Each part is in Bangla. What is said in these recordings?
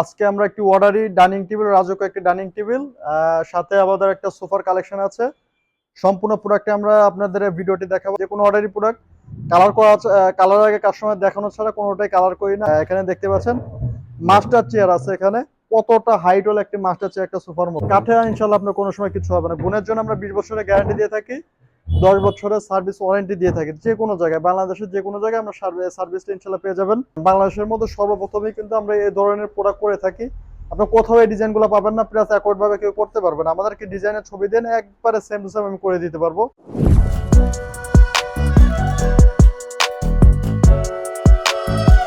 আজকে আমরা একটি অর্ডারি ডাইনিং টেবিল রাজক একটি ডাইনিং টেবিল সাথে আমাদের একটা সোফার কালেকশন আছে। সম্পূর্ণ প্রোডাক্টে আমরা আপনাদের ভিডিওটি দেখাবো। যে কোনো অর্ডারি প্রোডাক্ট কালার করা আছে কালার আগে কাস্টমার দেখানো ছাড়া কোনোটাই কালার করি না। এখানে দেখতে পাচ্ছেন মাস্টার চেয়ার আছে এখানে। কতটা হাইট হলো একটি মাস্টার চেয়ার একটা সোফার মতো। কাঠে ইনশাল্লাহ আপনার কোনো সময় কিছু হবে না। গুণের জন্য আমরা বিশ বছরের গ্যারান্টি দিয়ে থাকি। দশ বছরের সার্ভিস ওয়ারেন্টি দিয়ে থাকি। যে কোনো জায়গায়, বাংলাদেশের যে কোনো জায়গায় আমরা সার্ভিসটা ইনশাল্লাহ পেয়ে যাবেন। বাংলাদেশের মধ্যে সর্বপ্রথমই কিন্তু আমরা এই ধরনের প্রোডাক্ট করে থাকি। আপনি কোথাও এই ডিজাইনগুলো পাবেন না প্লাস ভাবে কেউ করতে পারবেন আমাদেরকে ডিজাইনের ছবি দেন, একবারে সেম টু সেম আমি করে দিতে পারব।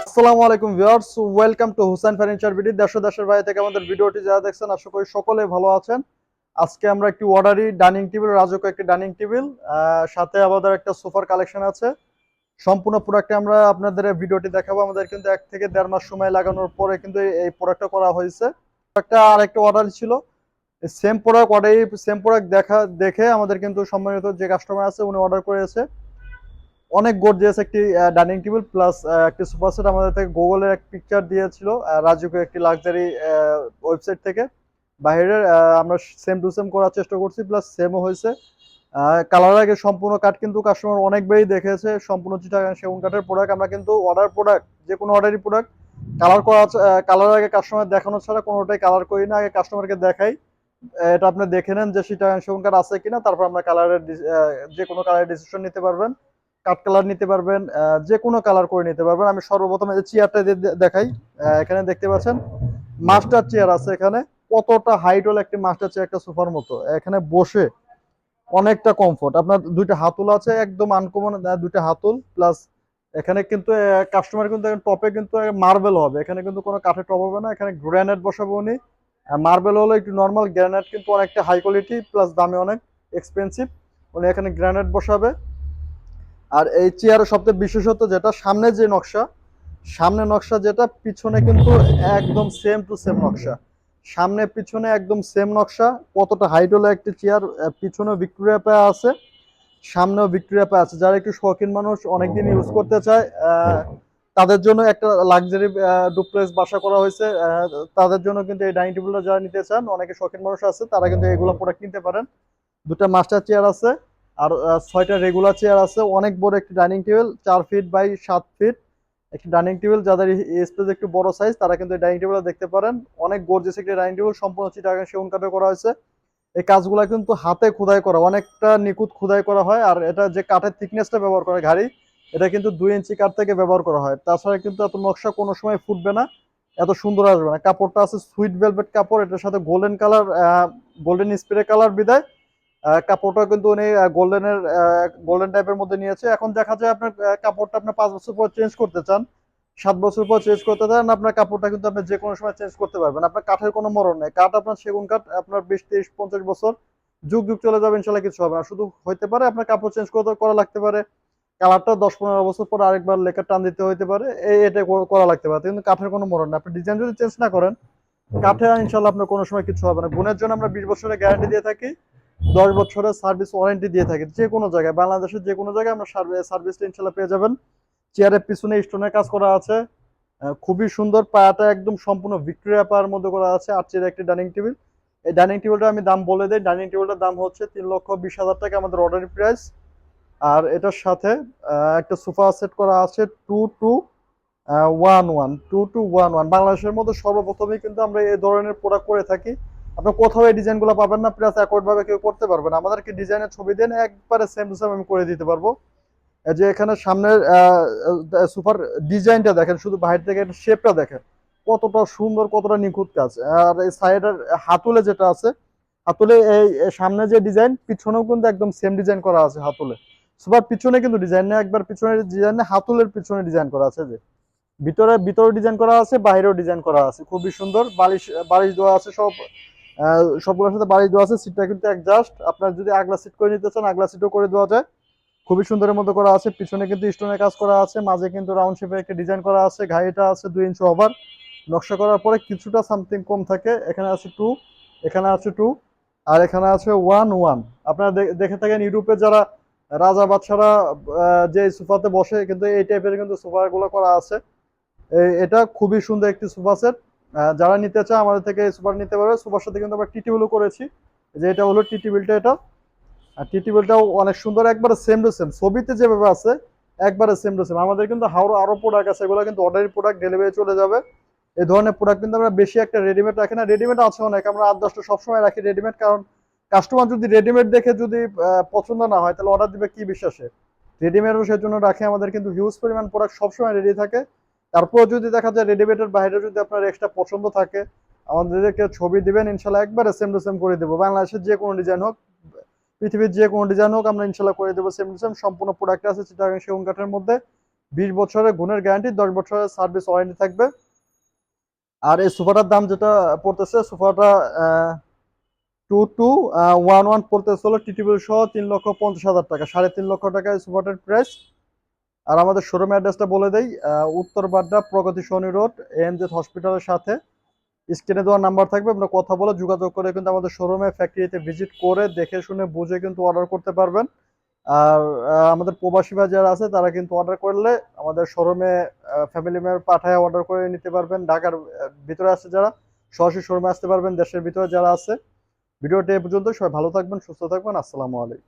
আসসালামু আলাইকুম viewers welcome to Hussain furniture BD দেশ দেশের বাইরে থেকে আমাদের ভিডিওটি যারা দেখছেন, আশা করি সকলে ভালো আছেন। আজকে আমরা একটি অর্ডারি ডাইনিং টেবিল রাজক একটি ডাইনিং টেবিল সাথে আমাদের একটা সোফার কালেকশন আছে। সম্পূর্ণ প্রোডাক্টে আমরা আপনাদের ভিডিওটি দেখাবো। আমাদের কিন্তু এক থেকে দেড় মাস সময় লাগানোর পরে কিন্তু এই- প্রোডাক্টটা করা হয়েছে। একটা আর একটা অর্ডার ছিল same product order same product দেখা, দেখে আমাদের কিন্তু সম্মানিত যে কাস্টমার আছে, উনি অর্ডার করেছে। অনেক গর্জিয়াস একটি ডাইনিং টেবিল প্লাস একটি সোফা সেট আমাদের থেকে গুগলের এক পিকচার দিয়েছিল রাজুকে একটি লাক্সারি ওয়েবসাইট থেকে। বাইরের আমরা সেম টু সেম করার চেষ্টা করছি প্লাস সেমও হয়েছে। কালার আগে সম্পূর্ণ কাঠ কিন্তু কাস্টমার অনেকবারই দেখেছে, সম্পূর্ণ চিটাগাং সেগুন কাঠের প্রোডাক্ট আমরা কিন্তু অর্ডার প্রোডাক্ট যে কোনো অর্ডারই প্রোডাক্ট কালার করা কালার আগে কাস্টমার দেখানো ছাড়া কোনোটাই কালার করি না, আগে কাস্টমারকে দেখাই। এটা আপনি দেখে নেন যে চিটাগাং সেগুন কাঠ আছে কিনা, তারপর আমরা কালারের যে কোনো কালারের ডিসিশন নিতে পারবেন কাট কালার নিতে পারবেন যে কোনো কালার করে নিতে পারবেন। আমি সর্বপ্রথম এই চেয়ারটা দেখাই এখানে দেখতে পাচ্ছেন মাস্টার চেয়ার আছে এখানে। কতটা হাইট হলো একটি মাস্টার চেয়ার একটা সোফার মতো? এখানে বসে অনেকটা কমফোর্ট আপনার দুইটা হাতুল আছে, একদম আনকমন দুইটা হাতুল প্লাস এখানে কিন্তু কাস্টমার কিন্তু টপে কিন্তু মার্বেল হবে। এখানে কিন্তু কোনো কাঠের টপ হবে না, এখানে গ্রানাইট বসাবো উনি। মার্বেল হলো একটু নর্মাল গ্রানাইট কিন্তু অনেকটা হাই কোয়ালিটি প্লাস দামে অনেক এক্সপেন্সিভ উনি এখানে গ্রানাইট বসাবে। আর এই চেয়ারের সবচেয়ে বিশেষত যেটা, সামনে যে নকশা, সামনে নকশা যেটা, পিছনে কিন্তু একদম সেম টু সেম নকশা। সামনে, পিছনে একদম সেম নকশা, কতটা হাইট হলো একটি চেয়ার পিছনে ভিক্টোরিয়া পায়া আছে, সামনেও ভিক্টোরিয়া পায়া আছে। যারা একটু শৌখিন মানুষ অনেকদিন ইউজ করতে চায় তাদের জন্য একটা লাক্সারি ডুপ্লেক্স বাসা করা হয়েছে তাদের জন্য কিন্তু এই ডাইনিং টেবিলটা যারা নিতে চান, অনেকে শৌখিন মানুষ আছে, তারা কিন্তু এগুলো প্রোডাক্ট কিনতে পারেন। দুটা মাস্টার চেয়ার আছে, আর ছয়টা রেগুলার চেয়ার আছে, অনেক বড় একটি ডাইনিং টেবিল চার ফিট বাই সাত ফিট একটি ডাইনিং টেবিল, যাদের স্পেস একটু বড় সাইজ তারা কিন্তু ডাইনিং টেবিল দেখতে পারেন। অনেক গর্জিয়াস একটি ডাইনিং টেবিল, সম্পূর্ণ চিটাগাং সেগুন কাঠে করা হয়েছে। এই কাজগুলো কিন্তু হাতে খোদাই করা, অনেকটা নিখুঁত খোদাই করা হয়, আর এটা যে কাঠের থিকনেসটা ব্যবহার করে ঘাড়ি, এটা কিন্তু দুই ইঞ্চি কাঠ থেকে ব্যবহার করা হয়। তাছাড়া কিন্তু এত নকশা কোনো সময় ফুটবে না, এত সুন্দর আসবে না। কাপড়টা আছে সুইট ভেলভেট কাপড়, এটার সাথে golden colour golden spray colour বিদায়। কাপড়টা কিন্তু উনি গোল্ডেনের গোল্ডেন টাইপের মধ্যে নিয়েছে। এখন দেখা যায় আপনার কাপড়টা আপনি পাঁচ বছর পর চেঞ্জ করতে চান। সাত বছর পর চেঞ্জ করতে চান, আপনার কাপড়টা কিন্তু আপনি যে কোনো সময় চেঞ্জ করতে পারবেন। আপনার কাঠের কোনো মরণ নেই। কাঠ আপনার সেগুন কাঠ, আপনার বিশ, তিরিশ, পঞ্চাশ বছর যুগ যুগ চলে যাবে, ইনশাল্লাহ কিছু হবে না। শুধু হইতে পারে আপনার কাপড় চেঞ্জ করতে করা লাগতে পারে। কালারটা দশ, পনেরো বছর পর আরেকবার লেখা টান দিতে হইতে পারে। এই এটা করা লাগতে পারে। কিন্তু কাঠের কোনো মরণ নেই। আপনি ডিজাইন যদি চেঞ্জ না করেন, কাঠে ইনশাল্লাহ আপনার কোনো সময় কিছু হবে না। গুণের জন্য আমরা বিশ বছরের গ্যারান্টি দিয়ে থাকি। দশ বছরের সার্ভিস ওয়ারেন্টি দিয়ে থাকি। যে কোনো জায়গায়, বাংলাদেশের যে কোনো জায়গায় আমরা সার্ভিসটা ইনশাল্লাহ পেয়ে যাবেন। চেয়ারের পিছনে স্টোনের কাজ করা আছে। খুবই সুন্দর পায়াটা একদম সম্পূর্ণ ভিক্টোরিয়া পায়ের মধ্যে করা আছে। আর চেয়ার একটি ডাইনিং টেবিল এই ডাইনিং টেবিলটা আমি দাম বলে দিই। ডাইনিং টেবিলটার দাম হচ্ছে তিন লক্ষ বিশ হাজার টাকা আমাদের অর্ডারি প্রাইস আর এটার সাথে একটা সোফা সেট করা আছে two two one one two two one one বাংলাদেশের মধ্যে সর্বপ্রথমই কিন্তু আমরা এই ধরনের প্রোডাক্ট করে থাকি। আপনি কোথাও এই ডিজাইনগুলো পাবেন না প্লাস ভাবে কেউ করতে পারবেন আমাদেরকে ডিজাইনের ছবি দেন, একবারে সেম টু সেম আমি করে দিতে পারব। যে এখানে সামনের সুপার ডিজাইনটা দেখেন, শুধু বাইরে থেকে শেপটা দেখেন। কতটা সুন্দর, কতটা নিখুঁত কাজ। আর এই সাইডের হাতুলে যেটা আছে, হাতুলে এই সামনে যে ডিজাইন, পিছনেও কিন্তু একদম সেম ডিজাইন করা আছে হাতুলে। সুপার, পিছনে কিন্তু ডিজাইন নেই, একবার পিছনের ডিজাইন নেই, হাতুলের পিছনে ডিজাইন করা আছে যে। ভিতরে ভিতরে ডিজাইন করা আছে, বাইরেও ডিজাইন করা আছে। খুবই সুন্দর, বালিশ বালিশ দেওয়া আছে সব। সবগুলোর সাথে বাড়ি দেওয়া আছে সিটটা কিন্তু অ্যাডজাস্ট আপনার যদি আগলা সিট করে নিতে চান, আগলা সিটও করে দেওয়া যায়। খুবই সুন্দরের মতো করা আছে। পিছনে কিন্তু স্টোনের কাজ করা আছে, মাঝে কিন্তু রাউন্ড শেপের একটা ডিজাইন করা আছে, ঘাড়িটা আছে দুই ইঞ্চি ওভার নকশা করার পরে কিছুটা সামথিং কম থাকে। এখানে আছে টু এখানে আছে টু আর এখানে আছে ওয়ান ওয়ান আপনারা দেখে থাকেন, ইউরোপে যারা রাজা বাদশারা যে সোফাতে বসে, কিন্তু এই টাইপের কিন্তু সোফাগুলো করা আছে। এটা খুবই সুন্দর একটি সোফা সেট যারা নিতে চায় আমাদের থেকে সুপার নিতে পারবে সুপার সাথে কিন্তু আমরা টি টেবিলও করেছি। যে এটা হলো টি টেবিলটা এটা। আর টি টেবিলটাও অনেক সুন্দর, একবারে সেম টু সেম ছবিতে যেভাবে আছে, একবারে সেম টু সেম আমাদের কিন্তু হাওড়া আরও প্রোডাক্ট আছে, এগুলো কিন্তু অর্ডারি প্রোডাক্ট ডেলিভারি চলে যাবে। এই ধরনের প্রোডাক্ট কিন্তু আমরা বেশি একটা রেডিমেড রাখি না। রেডিমেড আছে অনেক, আমরা আট দশটা সবসময় রাখি রেডিমেড কারণ কাস্টমার যদি রেডিমেড দেখে যদি পছন্দ না হয়, তাহলে অর্ডার দিবে কি বিশ্বাসে? রেডিমেডও সেজন্য রাখি। আমাদের কিন্তু হিউজ পরিমাণ প্রোডাক্ট সবসময় রেডি থাকে। তারপর যদি দেখা যায় রেডিমেডের বাইরে যদি আপনার এক্সট্রা পছন্দ থাকে, আমাদেরকে ছবি দিবেন, ইনশাল্লাহ একবারে সেম টু সেম করে দেবো। বাংলাদেশের যে কোনো ডিজাইন হোক, পৃথিবীর যে কোনো ডিজাইন হোক, আমরা ইনশাল্লাহ করে দেবো সেম টু সেম সম্পূর্ণ প্রোডাক্ট আছে চিটাগাং সেগুন কাঠের মধ্যে। বিশ বছরের গুণের গ্যারান্টি দশ বছরের সার্ভিস ওয়ারেন্টি থাকবে। আর এই সোফাটার দাম যেটা পড়তেছে, সোফাটা টু টু ওয়ান ওয়ান পড়তেছে হলো টিটিবিল সহ তিন লক্ষ পঞ্চাশ হাজার টাকা। সাড়ে তিন লক্ষ টাকা এই সোফাটার প্রাইস আর আমাদের শোরুম অ্যাড্রেসটা বলে দেই আহ, উত্তর বাড্ডা প্রগতি শনি রোড এএমজেড হসপিটালের সাথে। স্ক্রিনে দেওয়ার নাম্বার থাকবে আপনারা কথা বলে যোগাযোগ করে কিন্তু আমাদের শোরুমে ফ্যাক্টরিতে ভিজিট করে দেখে শুনে বুঝে কিন্তু অর্ডার করতে পারবেন। আর আমাদের প্রবাসী যারা আছে তারা কিন্তু অর্ডার করলে আমাদের শোরুমে ফ্যামিলি মেম্বার পাঠায় অর্ডার করে নিতে পারবেন। ঢাকার ভিতরে আছে যারা সরাসরি শোরুমে আসতে পারবেন দেশের ভিতরে যারা আছে। ভিডিওটি এ পর্যন্ত সবাই ভালো থাকবেন সুস্থ থাকবেন আসসালামু আলাইকুম।